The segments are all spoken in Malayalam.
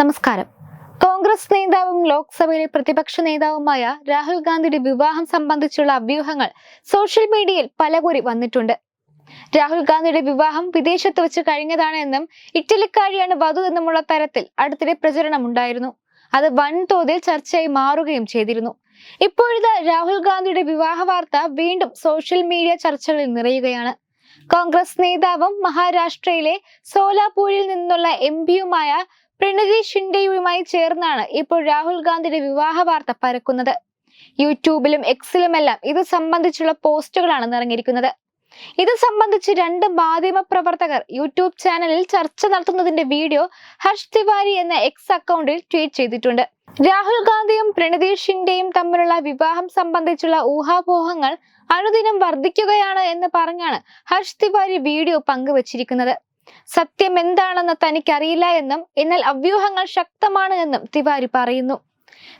നമസ്കാരം കോൺഗ്രസ് നേതാവും ലോക്സഭയിലെ പ്രതിപക്ഷ നേതാവുമായ രാഹുൽ ഗാന്ധിയുടെ വിവാഹം സംബന്ധിച്ചുള്ള അഭ്യൂഹങ്ങൾ സോഷ്യൽ മീഡിയയിൽ പലകുറി വന്നിട്ടുണ്ട് രാഹുൽ ഗാന്ധിയുടെ വിവാഹം വിദേശത്ത് വെച്ച് കഴിഞ്ഞതാണ് എന്നും ഇറ്റലിക്കാരിയാണ് വധു എന്നുമുള്ള തരത്തിൽ അടുത്തിടെ ഉണ്ടായിരുന്നു അത് വൻതോതിൽ ചർച്ചയായി മാറുകയും ചെയ്തിരുന്നു ഇപ്പോഴത്തെ രാഹുൽ ഗാന്ധിയുടെ വിവാഹ വാർത്ത വീണ്ടും സോഷ്യൽ മീഡിയ ചർച്ചകളിൽ നിറയുകയാണ് കോൺഗ്രസ് നേതാവും മഹാരാഷ്ട്രയിലെ സോലാപൂരിൽ നിന്നുള്ള എം പിയുമായ പ്രണതി ഷിൻഡെയുമായി ചേർന്നാണ് ഇപ്പോൾ രാഹുൽ ഗാന്ധിയുടെ വിവാഹ വാർത്ത പരക്കുന്നത് യൂട്യൂബിലും എക്സിലുമെല്ലാം ഇത് സംബന്ധിച്ചുള്ള പോസ്റ്റുകളാണ് നിറഞ്ഞിരിക്കുന്നത് ഇത് സംബന്ധിച്ച് രണ്ട് മാധ്യമ പ്രവർത്തകർ യൂട്യൂബ് ചാനലിൽ ചർച്ച നടത്തുന്നതിന്റെ വീഡിയോ ഹർഷ് തിവാരി എന്ന എക്സ് അക്കൗണ്ടിൽ ട്വീറ്റ് ചെയ്തിട്ടുണ്ട് രാഹുൽ ഗാന്ധിയും പ്രണതി ഷിൻഡെയും തമ്മിലുള്ള വിവാഹം സംബന്ധിച്ചുള്ള ഊഹാപോഹങ്ങൾ അനുദിനം വർദ്ധിക്കുകയാണ് എന്ന് പറഞ്ഞാണ് ഹർഷ് തിവാരി വീഡിയോ പങ്കുവച്ചിരിക്കുന്നത് സത്യം എന്താണെന്ന് തനിക്കറിയില്ല എന്നും എന്നാൽ അവ്യൂഹങ്ങൾ ശക്തമാണ് എന്നും തിവാരി പറയുന്നു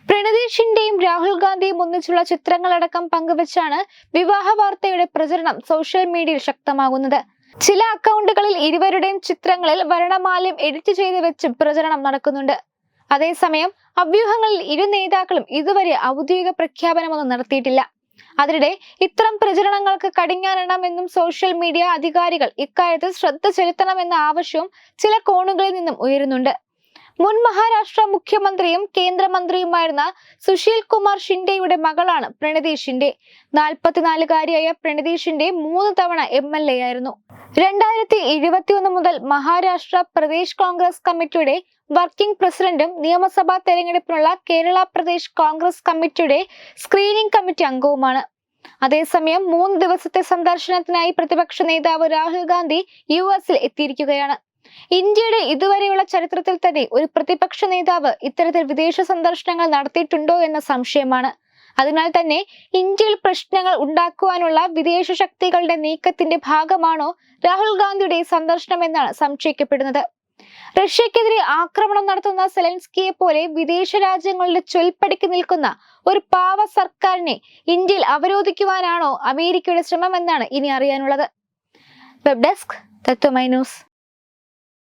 പ്രണതീഷിന്റെയും രാഹുൽ ഗാന്ധിയും ഒന്നിച്ചുള്ള ചിത്രങ്ങളടക്കം പങ്കുവച്ചാണ് വിവാഹ വാർത്തയുടെ പ്രചരണം സോഷ്യൽ മീഡിയയിൽ ശക്തമാകുന്നത് ചില അക്കൗണ്ടുകളിൽ ഇരുവരുടെയും ചിത്രങ്ങളിൽ വരണമാലയം എഡിറ്റ് ചെയ്ത് വെച്ച് പ്രചരണം നടക്കുന്നുണ്ട് അതേസമയം അഭ്യൂഹങ്ങളിൽ ഇരു നേതാക്കളും ഇതുവരെ ഔദ്യോഗിക പ്രഖ്യാപനമൊന്നും നടത്തിയിട്ടില്ല അതിനിടെ ഇത്തരം പ്രചരണങ്ങൾക്ക് കടിഞ്ഞാനിടണമെന്നും സോഷ്യൽ മീഡിയ അധികാരികൾ ഇക്കാര്യത്തിൽ ശ്രദ്ധ ചെലുത്തണമെന്ന ആവശ്യവും ചില കോണുകളിൽ നിന്നും ഉയരുന്നുണ്ട് മുൻ മഹാരാഷ്ട്ര മുഖ്യമന്ത്രിയും കേന്ദ്രമന്ത്രിയുമായിരുന്ന സുശീൽ കുമാർ ഷിൻഡെയുടെ മകളാണ് പ്രണതി ഷിൻഡെ നാൽപ്പത്തിനാലുകാരിയായ പ്രണതി ഷിൻഡെ മൂന്ന് തവണ എം എൽ എ ആയിരുന്നു രണ്ടായിരത്തി ഇരുപത്തിയൊന്ന് മുതൽ മഹാരാഷ്ട്ര പ്രദേശ് കോൺഗ്രസ് കമ്മിറ്റിയുടെ വർക്കിംഗ് പ്രസിഡന്റും നിയമസഭാ തെരഞ്ഞെടുപ്പിനുള്ള കേരള പ്രദേശ് കോൺഗ്രസ് കമ്മിറ്റിയുടെ സ്ക്രീനിംഗ് കമ്മിറ്റി അംഗവുമാണ് അതേസമയം മൂന്ന് ദിവസത്തെ സന്ദർശനത്തിനായി പ്രതിപക്ഷ നേതാവ് രാഹുൽ ഗാന്ധി യു എസിൽ എത്തിയിരിക്കുകയാണ് ഇന്ത്യയുടെ ഇതുവരെയുള്ള ചരിത്രത്തിൽ തന്നെ ഒരു പ്രതിപക്ഷ നേതാവ് ഇത്തരത്തിൽ വിദേശ സന്ദർശനങ്ങൾ നടത്തിയിട്ടുണ്ടോ എന്ന സംശയമാണ് അതിനാൽ തന്നെ ഇന്ത്യയിൽ പ്രശ്നങ്ങൾ ഉണ്ടാക്കുവാനുള്ള വിദേശ ശക്തികളുടെ നീക്കത്തിന്റെ ഭാഗമാണോ രാഹുൽ ഗാന്ധിയുടെ സന്ദർശനം എന്നാണ് സംശയിക്കപ്പെടുന്നത് റഷ്യക്കെതിരെ ആക്രമണം നടത്തുന്ന സെലൻസ്കിയെ പോലെ വിദേശ രാജ്യങ്ങളുടെ ചൊൽപ്പടിക്ക് നിൽക്കുന്ന ഒരു പാവ സർക്കാരിനെ ഇന്ത്യയിൽ അവരോധിക്കുവാനാണോ അമേരിക്കയുടെ ശ്രമമെന്നാണ് ഇനി അറിയാനുള്ളത് web desk Tatwamayi news